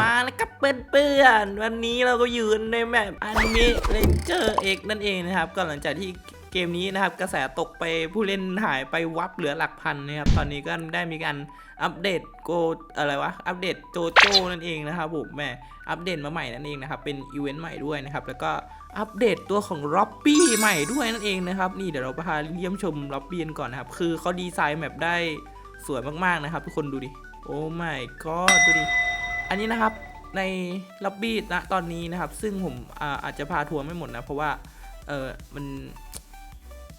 มาแล้วกับเพื่อนๆวันนี้เราก็อยู่ในแมปอนิเมะเลนเจอร์เอกนั่นเองนะครับ ก็หลังจากที่เกมนี้นะครับ กระแสตกไปผู้เล่นหายไปวับเหลือหลักพันนะครับ ตอนนี้ก็ได้มีการอัปเดตโกอะไรวะ อัปเดตโจโจนั่นเองนะครับผมแม่อัปเดตมาใหม่นั่นเองนะครับ เป็นอีเวนต์ใหม่ด้วยนะครับ แล้วก็อัปเดตตัวของล็อบบี้ใหม่ด้วยนั่นเองนะครับ นี่เดี๋ยวเราพาเยี่ยมชมล็อบบี้กันก่อนนะครับ คือเขาดีไซน์แมปได้สวยมากๆนะครับ ทุกคนดูดิ โอ้ my god ดูดิ อันนี้นะครับในล็อบบี้ณตอนนี้นะครับ ซึ่งผมอาอาจจะพาทัวร์ไม่หมดนะ เพราะว่าเออมัน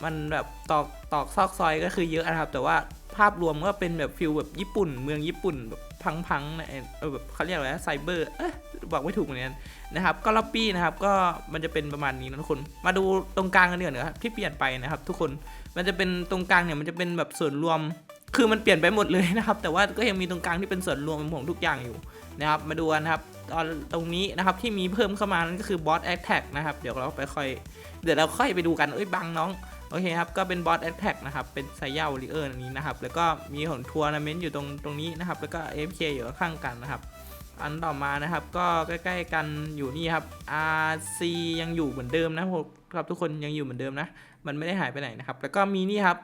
มันแบบตอกตอกซอกซอยก็คือเยอะนะครับ แต่ว่าภาพรวมก็เป็นแบบฟิลแบบญี่ปุ่น เมืองญี่ปุ่นแบบพังๆนะเออแบบเขาเรียกอะไรนะไซเบอร์เอ๊ะบอกไม่ถูกเหมือนกันนะครับ ก็ล็อบบี้นะครับก็มันจะเป็นประมาณนี้นะทุกคน มาดูตรงกลางกันเนีกว่ยนะครับที่เปลี่ยนไปนะครับ ทุกคนมันจะเป็นตรงกลางเนี่ยมันจะเป็นแบบส่วนรวม คือมันเปลี่ยนไปหมดเลยนะครับ แต่ว่าก็ยังมีตรงกลางที่เป็นส่วนรวมของทุกอย่างอยู่นะครับ มาดูกันครับตอนตรงนี้นะครับที่มีเพิ่มเข้ามานั่นก็คือบอสแอคแท็กนะครับ เดี๋ยวเราไปค่อย เดี๋ยวเราค่อยไปดูกัน เอ้ยบังน้อง โอเคครับ ก็เป็นบอสแอคแท็กนะครับ เป็นไซย่าลิเออร์อันนี้นะครับ แล้วก็มีของทัวร์นาเมนต์อยู่ตรงตรงนี้นะครับ แล้วก็ AFK อยู่ข้างกันนะครับ อันต่อมานะครับ ก็ใกล้ๆกันอยู่นี่ครับ RC ยังอยู่เหมือนเดิมนะครับทุกคนยังอยู่เหมือนเดิมนะ มันไม่ได้หายไปไหนนะครับ แล้วก็มีนี่ครับ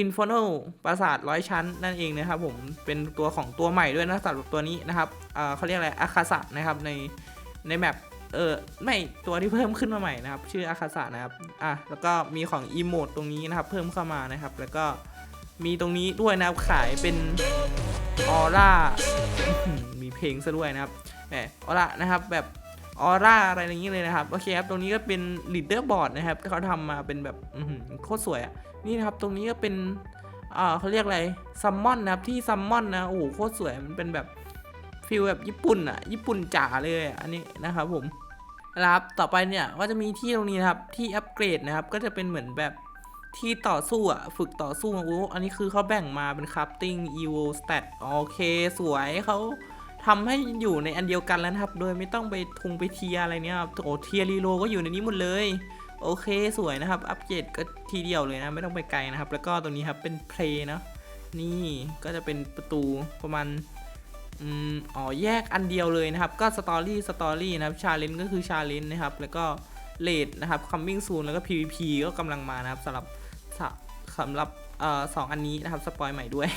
Inferno ปราสาทร้อยชั้นนั่นเองนะครับผมเป็นตัวของตัวใหม่ด้วยนะสำหรับตัวนี้นะครับเเขาเรียกอะไรอาคาสะนะครับในในแมปเออไม่ตัวที่เพิ่มขึ้นมาใหม่นะครับ ชื่ออาคาสะนะครับอะแล้วก็มีของอีโมดตรงนี้นะครับ เพิ่มเข้ามานะครับ แล้วก็มีตรงนี้ด้วยนะครับขายเป็นออร่ามีเพลงซะด้วยนะครับแหมออร่านะครับแบบออร่าอะไรอย่างนี้เลยนะครับโอเคครับตรงนี้ก็เป็นลีดเดอร์บอร์ดนะครับที่เขาทำมาเป็นแบบโคตรสวยอะ นี่นะครับตรงนี้ก็เป็นอ่าเขาเรียกอะไรซัมมอนนะครับที่ซัมมอนนะโอ้โหโคตรสวยมันเป็นแบบฟิลแบบญี่ปุ่นอะญี่ปุ่นจ๋าเลยอันนี้นะครับผมนะครับต่อไปเนี่ยก็จะมีที่ตรงนี้นะครับที่อัปเกรดนะครับก็จะเป็นเหมือนแบบที่ต่อสู้อะฝึกต่อสู้อะโอ้อันนี้คือเขาแบ่งมาเป็นคราฟติ้ง evo stat โอเค สวยเขาทำให้อยู่ในอันเดียวกันแล้วนะครับ โดยไม่ต้องไปทุงไปเทียอะไรเนี่ยครับโอ้เทียรีโลก็อยู่ในนี้หมดเลย โอเคสวยนะครับ อัปเกรดก็ทีเดียวเลยนะ ไม่ต้องไปไกลนะครับ แล้วก็ตรงนี้ครับเป็นเพลย์เนาะนี่ก็จะเป็นประตูประมาณอืมอ๋อแยกอันเดียวเลยนะครับ ก็สตอรี่สตอรี่นะครับชาเลนจ์ก็คือชาเลนจ์นะครับ แล้วก็เลดนะครับ coming soon แล้วก็ PVP ก็กำลังมานะครับสำหรับสะสำหรับเอ่อสองอันนี้นะครับสปอยใหม่ด้วย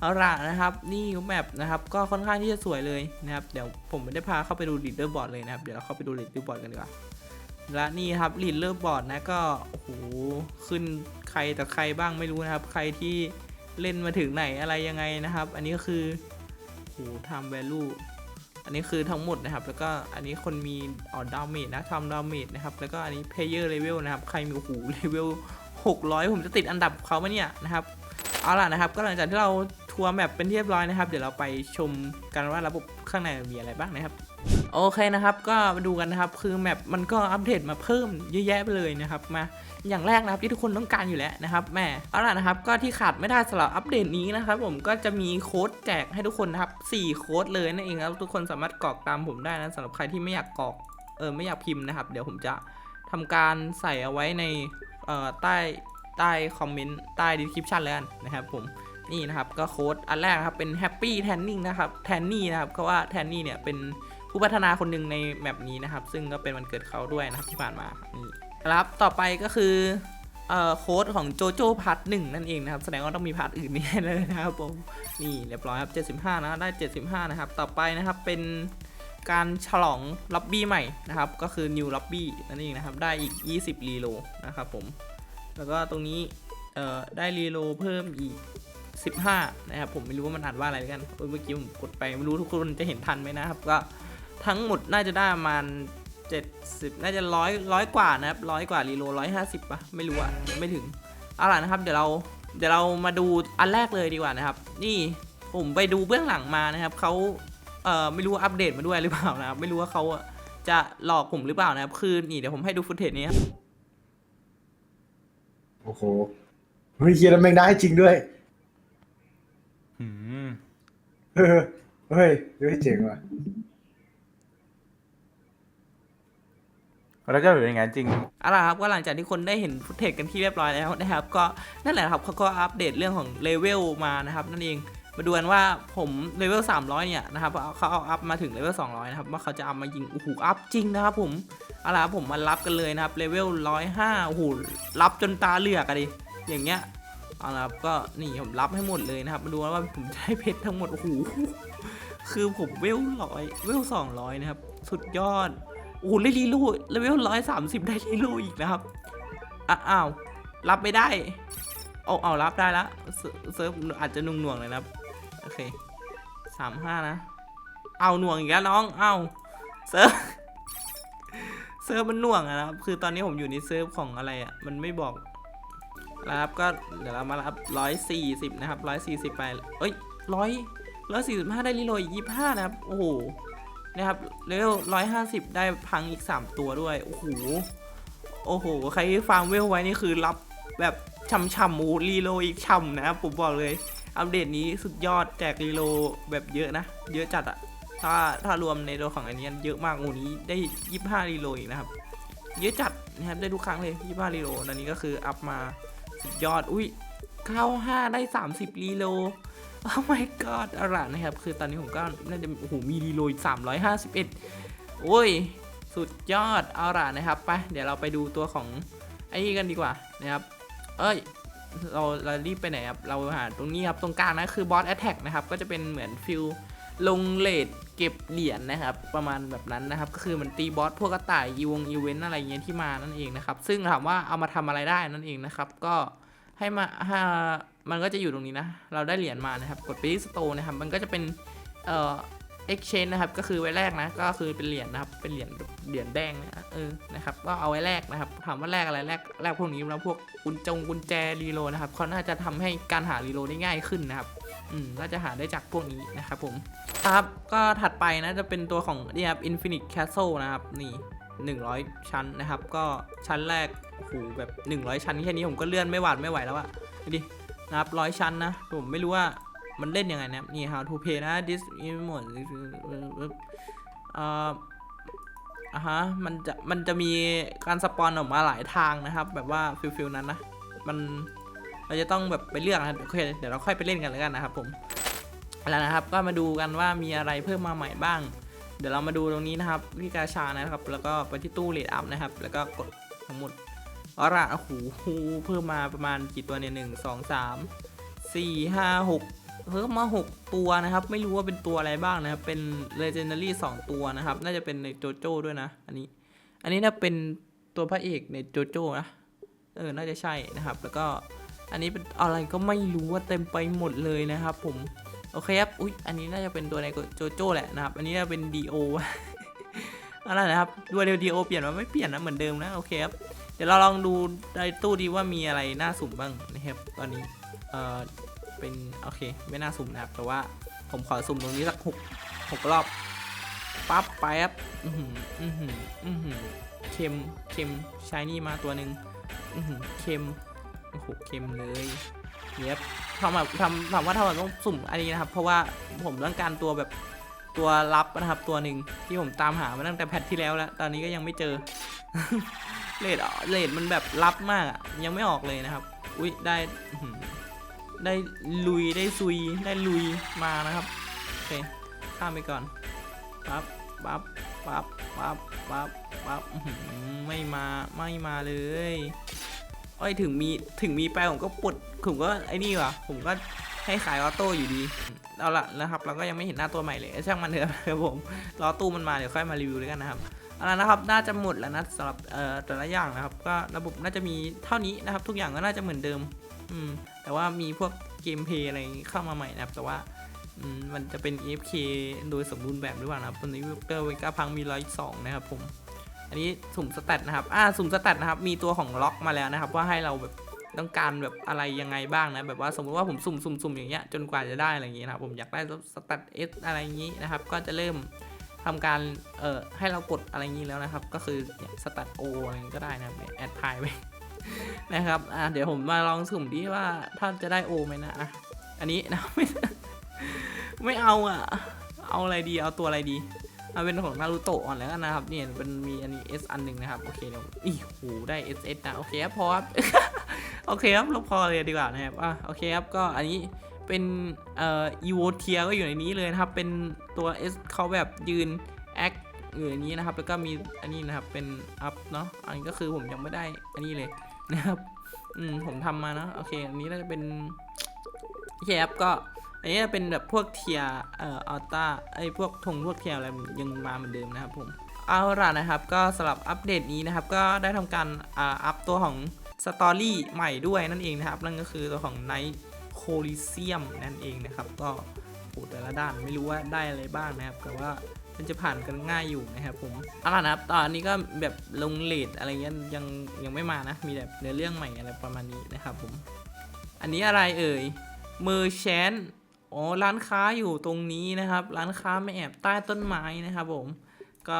เอาล่ะนะครับ นี่แมปนะครับ ก็ค่อนข้างที่จะสวยเลยนะครับ เดี๋ยวผมไม่ได้พาเข้าไปดูลีดเดอร์บอร์ดเลยนะครับ เดี๋ยวเราเข้าไปดูลีดเดอร์บอร์ดกันดีกว่า และนี่ครับลีดเลอร์บอร์ดนะก็โอ้โหขึ้นใครแต่ใครบ้างไม่รู้นะครับ ใครที่เล่นมาถึงไหนอะไรยังไงนะครับ อันนี้ก็คือโอ้โหทำ value อันนี้คือทั้งหมดนะครับ แล้วก็อันนี้คนมีออดดาวเมจนะทำดาวเมจนะครับ แล้วก็อันนี้ player level นะครับ ใครมีโอ้โห level 600 ผมจะติดอันดับเขาไหมเนี่ยนะครับ เอาล่ะนะครับ ก็หลังจากที่เราทัวร์แมปเป็นเรียบร้อยนะครับ เดี๋ยวเราไปชมกันว่าระบบข้างในมีอะไรบ้างนะครับ โอเคนะครับ ก็มาดูกันนะครับ คือแมปมันก็อัปเดตมาเพิ่มเยอะแยะไปเลยนะครับ มา อย่างแรกนะครับที่ทุกคนต้องการอยู่แล้วนะครับแหม่เอาล่ะนะครับ ก็ที่ขาดไม่ได้สำหรับอัปเดตนี้นะครับ ผมก็จะมีโค้ดแจกให้ทุกคนนะครับ4โค้ดเลยนั่นเองครับทุกคนสามารถกรอกตามผมได้นะสำหรับใครที่ไม่อยากกรอกเออไม่อยากพิมพ์นะครับ เดี๋ยวผมจะทำการใส่เอาไว้ในเอ่อใต้ใต้คอมเมนต์ใต้ description เลยกันนะครับผมนี่นะครับก็โค้ดอันแรกครับเป็น Happy Tanning นะครับ Tanny นะครับเพราะว่า Tanny เนี่ยเป็น ผู้พัฒนาคนหนึ่งในแมปนี้นะครับ ซึ่งก็เป็นวันเกิดเขาด้วยนะครับที่ผ่านมานี่ครับต่อไปก็คือโค้ดของโจโจ้พาร์ทหนึ่งนั่นเองนะครับ แสดงว่าต้องมีพาร์ทอื่นนี่เลยนะครับผมนี่เรียบร้อยครับ 75 นะ ได้ 75 นะครับ ต่อไปนะครับเป็นการฉลองล็อบบี้ใหม่นะครับ ก็คือ New Lobby นั่นเองนะครับ ได้อีก 20 รีโลนะครับผม แล้วก็ตรงนี้ได้รีโลเพิ่มอีก 15 นะครับ ผมไม่รู้ว่ามันอ่านว่าอะไรกันเออเมื่อกี้ผมกดไปไม่รู้ทุกคนจะเห็นทันไหมนะครับ ก็ ทั้งหมดน่าจะได้ประมาณ 70 น่าจะร้อยร้อยกว่านะครับร้อยกว่ารีโลร้อยห้าสิบปะไม่รู้อะไม่ถึงเอาล่ะนะครับ เดี๋ยวเราเดี๋ยวเรามาดูอันแรกเลยดีกว่านะครับ นี่ผมไปดูเบื้องหลังมานะครับเขาเอ่อไม่รู้ว่าอัปเดตมาด้วยหรือเปล่านะครับไม่รู้ว่าเขาจะหลอกผมหรือเปล่านะครับ คือนี่เดี๋ยวผมให้ดูฟุตเทจนี้ครับโอ้โหเฮ้ยเฮียแล้วแม่งได้จริงด้วยอืมเออเฮ้ยเฮ้ยเจ๋งว่ะ แล้วก็เป็นอย่างนั้นจริงเอาล่ะครับก็หลังจากที่คนได้เห็นฟุตเทจกันที่เรียบร้อยแล้วนะครับ ก็นั่นแหละครับเขาก็อัปเดตเรื่องของเลเวลมานะครับนั่นเองมาดูกันว่าผมเลเวล300 เนี่ยนะครับเอาเขาเอาอัพมาถึงเลเวล200 นะครับ ว่าเขาจะเอามายิงโอ้โหอัพจริงนะครับผมเอาล่ะครับผมมารับกันเลยนะครับเลเวล105โอ้โหรับจนตาเหลือกอะดิอย่างเงี้ยเอาล่ะครับก็นี่ผมรับให้หมดเลยนะครับ มาดูว่าผมได้เพชรทั้งหมดโอ้โหคือผมเวลร้อยเวล200 นะครับ สุดยอด โอ้โหได้รีโหลดเลเวล130ได้รีลดอีกนะครับอ้าวรับไม่ได้เอาเอารับได้แล้วเซิร์ฟอาจจะนุ่งหน่วงเลยนะครับโอเคสามห้านะ เอาหน่วงอีกแล้วน้องเอาเซิร์ฟเซิร์ฟมันหน่วงนะครับคือตอนนี้ผมอยู่ในเซิร์ฟของอะไรอะมันไม่บอกรับก็เดี๋ยวเรามารับร้อยสี่สิบนะครับร้อยสี่สิบไปเอ้ยร้อยร้อยสี่สิบห้าได้รีโหลดอีกยี่ห้านะครับโอ้โห นะครับเลเวลร้อยห้าสิบได้พังอีกสามตัวด้วย โอ้โห โอ้โห ใครที่ฟาร์มเวลไว้นี่คือรับแบบช่ำๆมูรีโลอีกช่ำนะครับผมบอกเลย อัปเดตนี้สุดยอดแจกรีโลแบบเยอะนะ เยอะจัดอะถ้าถ้ารวมในตัวของอันนี้เยอะมากโอ้นี้ได้ยี่ห้ารีโลอีกนะครับ เยอะจัดนะครับได้ทุกครั้งเลยยี่ห้ารีโลอันนี้ก็คืออัพมาสุดยอด อุ้ยเข้าห้าได้สามสิบรีโล โอ้ my god อาล่ะนะครับ คือตอนนี้ผมก็น่าจะโอ้โหมีรีโลสามร้อยห้าสิบเอ็ดโอ้ย สุดยอดอาล่ะนะครับไปเดี๋ยวเราไปดูตัวของไอ้นี่กันดีกว่านะครับ เอ้ยเราเรารีบไปไหนครับ เราหาตรงนี้ครับ ตรงกลางนะคือบอสแอตแทกนะครับ ก็จะเป็นเหมือนฟิลลงเลทเก็บเหรียญนะครับ ประมาณแบบนั้นนะครับ ก็คือมันตีบอสพวกกระต่ายอีวงอีเวนต์อะไรเงี้ยที่มานั่นเองนะครับ ซึ่งถามว่าเอามาทำอะไรได้นั่นเองนะครับ ก็ให้มาห้ มันก็จะอยู่ตรงนี้นะ เราได้เหรียญมานะครับ กดไปที่สโตร์นะครับ มันก็จะเป็นเอ่อ exchange นะครับ ก็คือไว้แลกนะ ก็คือเป็นเหรียญนะครับ เป็นเหรียญ เหรียญแดงนะเออ นะครับ ก็เอาไว้แลกนะครับ ถามว่าแลกอะไร แลก แลกพวกนี้แล้วพวกกุญจงกุญแจรีโลนะครับเขาน่าจะทำให้การหารีโลได้ง่ายขึ้นนะครับ อืม น่าจะหาได้จากพวกนี้นะครับผม ครับ ก็ถัดไปนะ จะเป็นตัวของนี่ครับ Infinite Castle นะครับ นี่ 100 ชั้นนะครับ ก็ชั้นแรกโอ้โหแบบ 100 ชั้นแค่นี้ผมก็เลื่อนไม่หวาดไม่ไหวแล้วอะดูดิ นะครับร้อยชั้นนะผมไม่รู้ว่ามันเล่นยังไงนะนี่ how to play นะ this is หมดเอ่ออะฮะมันจะมันจะมีการสปอนออกมาหลายทางนะครับ แบบว่าฟิลฟิลนั้นนะมันเราจะต้องแบบไปเลือกนะโอเคเดี๋ยวเราค่อยไปเล่นกันแล้วกันนะครับผมแล้วนะครับก็มาดูกันว่ามีอะไรเพิ่มมาใหม่บ้าง เดี๋ยวเรามาดูตรงนี้นะครับที่กาชานะครับ แล้วก็ไปที่ตู้เลดอัพนะครับ แล้วก็กดทั้งหมด เอาละโอ้โหเพิ่มมาประมาณกี่ตัวเนี่ยหนึ่งสองสามสี่ห้าหกเพิ่มมาหกตัวนะครับ ไม่รู้ว่าเป็นตัวอะไรบ้างนะครับ เป็น legendary สองตัวนะครับ น่าจะเป็นในโจโจ้ด้วยนะ อันนี้ อันนี้น่าเป็นตัวพระเอกในโจโจ้นะ เออ น่าจะใช่นะครับ แล้วก็ อันนี้เป็นอะไรก็ไม่รู้ว่าเต็มไปหมดเลยนะครับ ผม โอเคครับ อุ๊ย อันนี้น่าจะเป็นตัวในโจโจ้แหละนะครับ อันนี้น่าจะเป็น D.O. ออะไรนะครับ ตัวเดียว D.O. เปลี่ยนมาไม่เปลี่ยนนะเหมือนเดิมนะ โอเคครับ เดี๋ยวเราลองดูในตู้ดีว่ามีอะไรน่าสุ่มบ้างนะครับตอนนี้เอ่อเป็นโอเคไม่น่าสุ่มนะครับ แต่ว่าผมขอสุ่มตรงนี้สักหกหกรอบปั๊บไปครับอือหืออือหืออือหือเค็มเค็มชายนี่มาตัวหนึ่งอือหือเค็มโอ้โหเค็มเลยเนี้ยทำแบบทำถามว่าทำไมต้องสุ่มอันนี้นะครับ เพราะว่าผมต้องการตัวแบบตัวรับนะครับ ตัวหนึ่งที่ผมตามหามาตั้งแต่แพทที่แล้วแล้ว ตอนนี้ก็ยังไม่เจอ เลดเลดมันแบบลับมากอะยังไม่ออกเลยนะครับ อุ้ยได้ได้ลุยได้ซุยได้ลุยมานะครับโอเคข้ามไปก่อนปั๊บปั๊บปั๊บปั๊บปั๊บปั๊บไม่มาไม่มาเลยเอ้ยถึงมีถึงมีไปผมก็ปลดผมก็ไอ้นี่ว่ะผมก็ให้ขายออโต้อยู่ดีเอาละนะครับ เราก็ยังไม่เห็นหน้าตัวใหม่เลยช่างมันเถอะครับผมรอตู้มันมาเดี๋ยวค่อยมารีวิวด้วยกันนะครับ อาละนะครับ น่าจะหมดแล้วนะสำหรับเอ่อแต่ละอย่างนะครับ ก็ระบบน่าจะมีเท่านี้นะครับ ทุกอย่างก็น่าจะเหมือนเดิม อืม แต่ว่ามีพวกเกมเพลย์อะไรเข้ามาใหม่นะครับ แต่ว่าอืมมันจะเป็น F K โดยสมบูรณ์แบบหรือเปล่านะครับตอนนี้วิกอร์เวก้าพังมีร้อยสองนะครับผม อันนี้สุ่มสแตทนะครับ อ่า สุ่มสแตทนะครับ มีตัวของล็อกมาแล้วนะครับ ว่าให้เราแบบต้องการแบบอะไรยังไงบ้างนะ แบบว่าสมมติว่าผมสุ่มสุ่มสุ่มอย่างเงี้ย จนกว่าจะได้อะไรอย่างเงี้ยนะครับ ผมอยากได้สแตทเอสอะไรอย่างงี้นะครับ ก็จะเริ่ม ทำการเอ่อให้เรากดอะไรงี้แล้วนะครับ ก็คือสแตทโออะไรก็ได้นะแอดพายไปนะครับอ่าเดี๋ยวผมมาลองสุ่มดิว่าถ้านจะได้โอไหมนะอะอันนี้นะไม่ไม่เอาอะ เอาอะไรดีเอาตัวอะไรดีเอาเป็นของนารูโตะก่อนแล้วกันนะครับเนี่ยเป็นมีอันนี้ S อันหนึ่งนะครับ โอเคเดี๋ยวอีโหได้ S S นะโอเคครับพอครับโอเคครับลบพอเลยดีกว่านะครับอะโอเคครับก็อันนี้ เป็นเอ่ออีโวเทียก็อยู่ในนี้เลยนะครับ เป็นตัว S เขาแบบยืนแอคอยู่ในนี้นะครับ แล้วก็มีอันนี้นะครับ เป็นอัพเนาะ อันนี้ก็คือผมยังไม่ได้อันนี้เลยนะครับ อืม ผมทำมานะโอเค อันนี้น่าจะเป็นโอเคครับ ก็ อันนี้เป็นแบบพวกเทียเอ่ออัลต้าไอ้พวกธงพวกเทียอะไรยังมาเหมือนเดิมนะครับผม เอาล่ะนะครับ ก็สำหรับอัปเดตนี้นะครับ ก็ได้ทำการอ่าอัพตัวของสตอรี่ใหม่ด้วยนั่นเองนะครับ นั่นก็คือตัวของไน Night Coliseum นั่นเองนะครับ ก็โอ้แต่ละด้านไม่รู้ว่าได้อะไรบ้างนะครับ แต่ว่ามันจะผ่านกันง่ายอยู่นะครับผมเอาล่ะนะครับ ตอนนี้ก็แบบลงเลดอะไรเงี้ยยังยังไม่มานะ มีแบบเนื้อเรื่องใหม่อะไรประมาณนี้นะครับผม อันนี้อะไรเอ่ย Merchant อ๋อร้านค้าอยู่ตรงนี้นะครับ ร้านค้าไม่แอบใต้ต้นไม้นะครับผม ก็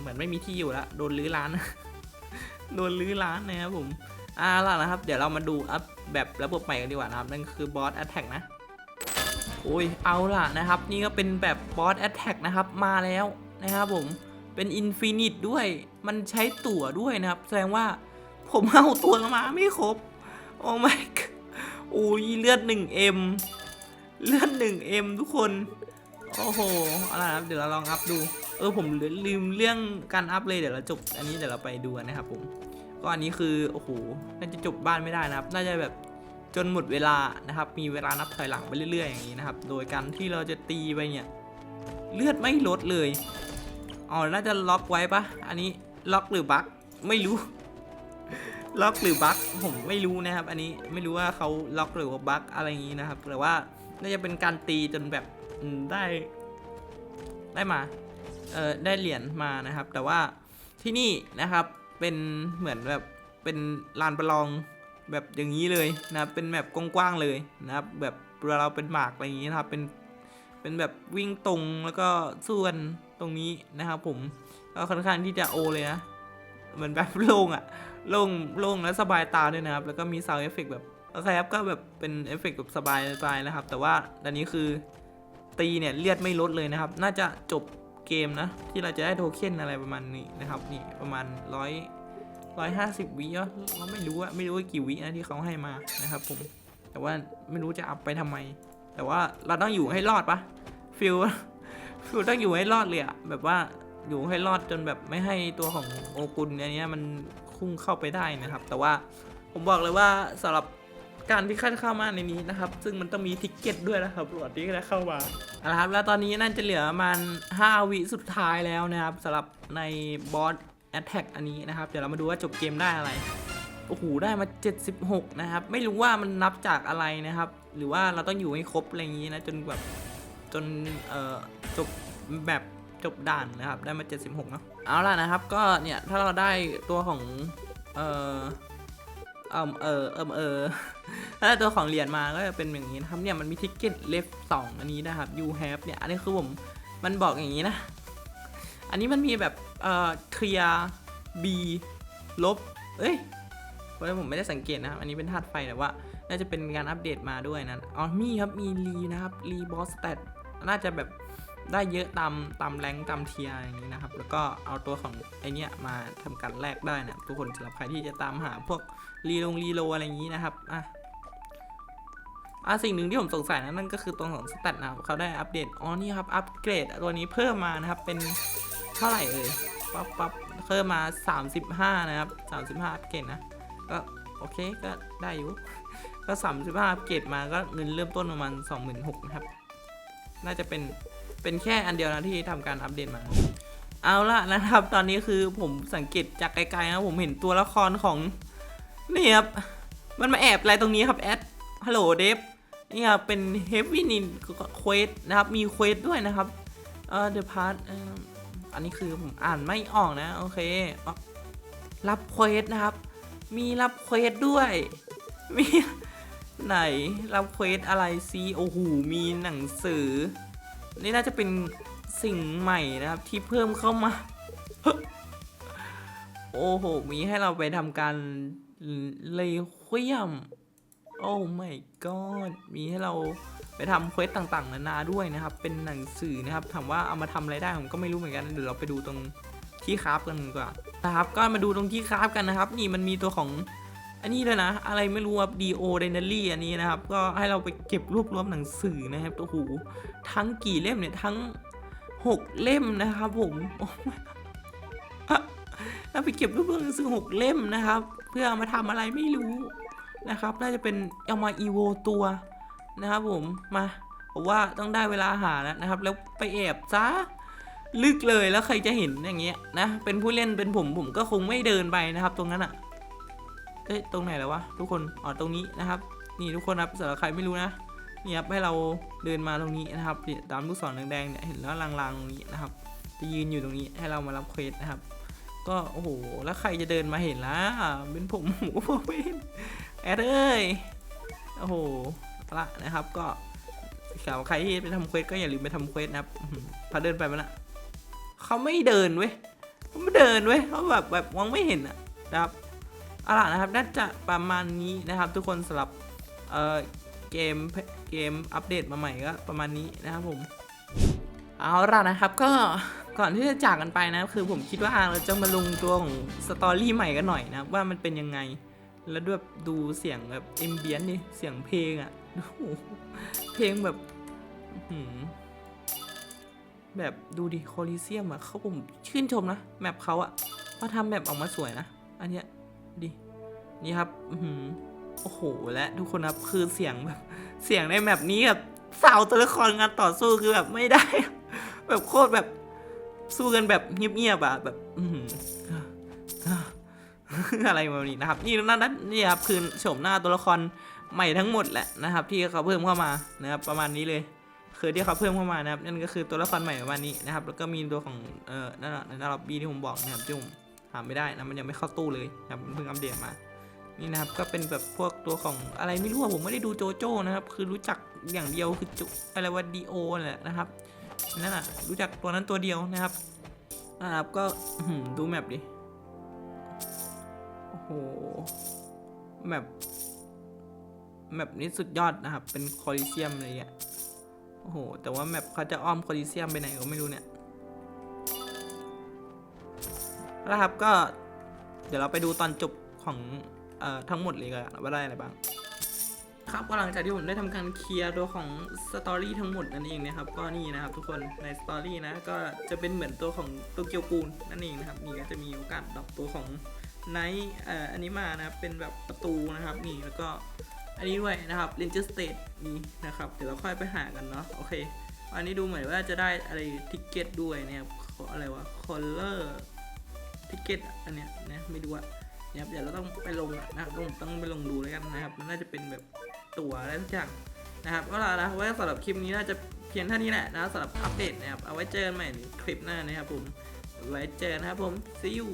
เหมือนไม่มีที่อยู่ล้วโดนรื้อร้าน โดนรื้อร้านนะครับผม อ่าล่ะนะครับ เดี๋ยวเรามาดูอัพแบบระบบใหม่กันดีกว่านะครับ นั่นคือบอสแอ t แทกนะโอ้ยเอาล่ะนะครับ นี่ก็เป็นแบบบอสแอ t แทกนะครับ มาแล้วนะครับผมเป็นอินฟินิตด้วย มันใช้ตั๋วด้วยนะครับ แสดงว่าผมเอาตัวมาไม่ครบ โอ้ my god โอ้ยเลือด 1M เลือด 1M ทุกคน โอ้โหเอาล่ะครับเดี๋ยวเราลองอัพดู เออผมลืมเรื่องการอัพเลยเดี๋ยวเราจบ อันนี้เดี๋ยวเราไปดูนะครับผม ก็อันนี้คือโอ้โหน่าจะจบบ้านไม่ได้นะครับ น่าจะแบบจนหมดเวลานะครับ มีเวลานับถอยหลังไปเรื่อยๆอย่างนี้นะครับ โดยการที่เราจะตีไปเนี่ย เลือดไม่ลดเลยอ๋อน่าจะล็อกไว้ปะอันนี้ล็อกหรือบั๊กไม่รู้ ล็อกหรือบั๊กผมไม่รู้นะครับ อันนี้ไม่รู้ว่าเขาล็อกหรือว่าบั๊กอะไรอย่างนี้นะครับแต่ว่าน่าจะเป็นการตีจนแบบได้ ได้มา เออได้เหรียญมานะครับ แต่ว่าที่นี่นะครับ เป็นเหมือนแบบเป็นลานประลองแบบอย่างนี้เลยนะครับเป็นแบบกว้างๆเลยนะครับ แบบเวลาเราเป็นหมากอะไรอย่างนี้นะครับเป็นเป็นแบบวิ่งตรงแล้วก็สู้กันตรงนี้นะครับผมก็ค่อนข้างที่จะโอเลยนะเหมือนแบบโล่งอะโล่งโล่งและสบายตาด้วยนะครับ แล้วก็มีซาวเอฟเฟกแบบโอเคครับก็แบบเป็นเอฟเฟกแบบสบายสบายนะครับ แต่ว่าอันนี้คือตีเนี่ยเลือดไม่ลดเลยนะครับ น่าจะจบ เกมนะ ที่เราจะได้โทเค็นอะไรประมาณนี้นะครับนี่ประมาณร้อยร้อยห้าสิบวิเนาะเราไม่รู้อะไม่รู้ว่ากี่วินะที่เขาให้มานะครับผมแต่ว่าไม่รู้จะอัพไปทำไม แต่ว่าเราต้องอยู่ให้รอดปะฟิลฟิลต้องอยู่ให้รอดเลยอะแบบว่าอยู่ให้รอดจนแบบไม่ให้ตัวของโอกุลอันเนี้ยมันคุ้งเข้าไปได้นะครับ แต่ว่าผมบอกเลยว่าสำหรับ การที่เข้ามาในนี้นะครับ ซึ่งมันต้องมีทิกเก็ตด้วยนะครับตรวจที่จะเข้ามาเอาละครับ แล้วตอนนี้น่าจะเหลือประมาณ5วิสุดท้ายแล้วนะครับสำหรับในบอสแอตแทกอันนี้นะครับ เดี๋ยวเรามาดูว่าจบเกมได้อะไรโอ้โหได้มา 76 นะครับ ไม่รู้ว่ามันนับจากอะไรนะครับ หรือว่าเราต้องอยู่ให้ครบอะไรอย่างนี้นะ จนแบบจนเอ่อจบแบบจบด่านนะครับ ได้มา 76 เนาะเอาล่ะนะครับ ก็เนี่ย ถ้าเราได้ตัวของเอ่อ เอ่มเออเอิมเออถ้าตัวของเหรียญมาก็จะเป็นอย่างนี้นะครับเนี่ยมันมีทิกเก็ตเลฟสองอันนี้นะครับ you have เนี่ยอันนี้คือผมมันบอกอย่างนี้นะ อันนี้มันมีแบบเอ่อ clear b ลบเอ้ยเพราะผมไม่ได้สังเกตนะครับ อันนี้เป็นธาตุไฟแต่ว่า น่าจะเป็นการอัปเดตมาด้วยนะอ๋อมีครับมีรีนะครับรีบอสแตทน่าจะแบบ ได้เยอะตามตามแรงตามเทียร์อย่างนี้นะครับ แล้วก็เอาตัวของไอเนี้ยมาทำการแลกได้นะทุกคนสำหรับใครที่จะตามหาพวกรีลงรีโลอะไรอย่างนี้นะครับอะอะสิ่งหนึ่งที่ผมสงสัยนะนั่นก็คือตัวของสแตทนะครับเขาได้อัปเดตอ๋อนี่ครับอัปเกรดตัวนี้เพิ่มมานะครับเป็นเท่าไหร่เอ่ยปั๊บปั๊บเพิ่มมา 35 นะครับ 35อัปเกรดนะก็โอเคก็ได้อยู่ก็35อัปเกรดมาก็เงินเริ่มต้นประมาณ26,000นะครับน่าจะเป็น เป็นแค่อันเดียวนะที่ทำการอัปเดตมา เอาละนะครับ ตอนนี้คือผมสังเกตจากไกลๆนะผมเห็นตัวละครของนี่ครับมันมาแอบอะไรตรงนี้ครับแอดฮัลโหลเดฟนี่ครับเป็น Heavy Nin Quest นะครับมีเควสด้วยนะครับเออ The Part เอ่ออันนี้คือผมอ่านไม่ออกนะโอเครับเควสนะครับ มีรับเควสด้วย มีไหนรับเควสอะไรซีโอ้โหมีหนังสือ นี่น่าจะเป็นสิ่งใหม่นะครับที่เพิ่มเข้ามา โอ้โห มีให้เราไปทำการเลยเควียมโอ้ my god มีให้เราไปทำเควสต่างๆ นานาด้วยนะครับ เป็นหนังสือนะครับ ถามว่าเอามาทำอะไรได้ผมก็ไม่รู้เหมือนกันเดี๋ยวเราไปดูตรงที่คราฟกันดีกว่านะครับ ก็มาดูตรงที่คราฟกันนะครับ นี่มันมีตัวของ อันนี้เลยนะ อะไรไม่รู้ครับ D.O. d e n a r y อันนี้นะครับ ก็ให้เราไปเก็บรวบรวมหนังสือนะครับโอ้โหทั้งกี่เล่มเนี่ยทั้ง 6 เล่มนะครับผมเราไปเก็บรวบรวมหนังสือ6เล่มนะครับ เพื่อมาทำอะไรไม่รู้นะครับ น่าจะเป็นเอามาอีโวตัวนะครับผมมาผมว่าต้องได้เวลาหาแล้วนะครับ แล้วไปแอบซะลึกเลยแล้วใครจะเห็นอย่างเงี้ยนะเป็นผู้เล่นเป็นผมผมก็คงไม่เดินไปนะครับ ตรงนั้นอะ เอ้ยตรงไหนแล้ววะทุกคนอ๋อตรงนี้นะครับ นี่ทุกคนครับสำหรับใครไม่รู้นะนี่ครับให้เราเดินมาตรงนี้นะครับตามลูกศรแดงๆเนี่ยเห็นแล้วลางๆตรงนี้นะครับจะยืนอยู่ตรงนี้ให้เรามารับเควสนะครับ ก็โอ้โหแล้วใครจะเดินมาเห็นล่ะเป็นผมผมก็บอกไม่เห็นแอดเอ้ยโอ้โหละนะครับ ก็สำหรับใครที่ไปทำเควสก็อย่าลืมไปทำเควสนะครับพอเดินไปมันละเขาไม่เดินเว้ยเขาไม่เดินเว้ยเขาแบบแบบมองไม่เห็นอะนะครับ เอาล่ะนะครับน่าจะประมาณนี้นะครับ ทุกคนสำหรับเอ่อเกมเกมอัปเดตมาใหม่ก็ประมาณนี้นะครับผมเอาล่ะนะครับก็ก่อนที่จะจากกันไปนะคือผมคิดว่าเราจะมาลงตัวของสตอรี่ใหม่กันหน่อยนะว่ามันเป็นยังไง แล้วด้วยดูเสียงแบบเอมเบียนดิเสียงเพลงอะ่ะเพลงแบบแบบดูดิโคลิเซียมอะเขาผมชื่นชมนะแมปเขาอะว่าทำแบบออกมาสวยนะ อันเนี้ย ดิ นี่ครับอืโอ้โห และทุกคนครับคือเสียงแบบ เสียงในแมปนี้แบบสาวตัวละครงานต่อสู้คือแบบไม่ได้ แบบโคตรแบบสู้กันแบบเงียบๆอะแบบ อืออะไรแบบนี้นะครับ นี่นั่นนั่นนี่ครับคือโฉมหน้าตัวละครใหม่ทั้งหมดแหละนะครับ ที่เขาเพิ่มเข้ามานะครับประมาณนี้เลยคือที่เขาเพิ่มเข้ามานะครับนั่นก็คือตัวละครใหม่ประมาณนี้นะครับ แล้วก็มีตัวของเอ่อนั่นน่ะนั่นล็อบบี้ที่ผมบอกนะครับที่ผม หาไม่ได้นะมันยังไม่เข้าตู้เลยนะครับมันเพิ่งอัปเดตมา นี่นะครับก็เป็นแบบพวกตัวของอะไรไม่รู้ผมไม่ได้ดูโจโจ้นะครับ คือรู้จักอย่างเดียวคือจุอะไรว่าดีโอแหละนะครับนั่นอะรู้จักตัวนั้นตัวเดียวนะครับนะครับก็ดูแมปดิโอ้โหแมปแมปนี้สุดยอดนะครับ เป็นคอลิเซียมอะไรเงี้ยโอ้โห แต่ว่าแมปเขาจะอ้อมคอลิเซียมไปไหนก็ไม่รู้เนี่ย แล้วครับก็เดี๋ยวเราไปดูตอนจบของอทั้งหมดเลยกันว่าได้อะไรบ้าง ครับก็หลังจากที่ผมได้ทำการเคลียร์ตัวของสตอรี่ทั้งหมดนั่นเองนะครับ ก็นี่นะครับทุกคนในสตอรี่นะก็จะเป็นเหมือนตัวของโตเกียวกูลนั่นเองนะครับนี่ก็จะมีโอกาสดรอปตัวของไนท์อันนี้มานะครับเป็นแบบประตูนะครับนี่แล้วก็อันนี้ด้วยนะครับเรนเจอร์สเตทนี่นะครับเดี๋ยวเราค่อยไปหากันเนาะโอเคอันนี้ดูเหมือนว่าจะได้อะไรทิกเก็ตด้วยนะครับอะไรวะคอลเลอร์ ทิเก็ตอันเนี้ยนะไม่ดูอะนะครับเดี๋ยวเราต้องไปลงอะนะครับต้องต้องไปลงดูแล้วกันนะครับ มันน่าจะเป็นแบบตั๋วอะไรทุกอย่างนะครับก็ลาละไว้สำหรับคลิปนี้น่าจะเพียงเท่านี้แหละนะสำหรับอัปเดตนะครับเอาไว้เจอกันใหม่ในคลิปหน้านะครับผมไว้เจอนะครับผม see you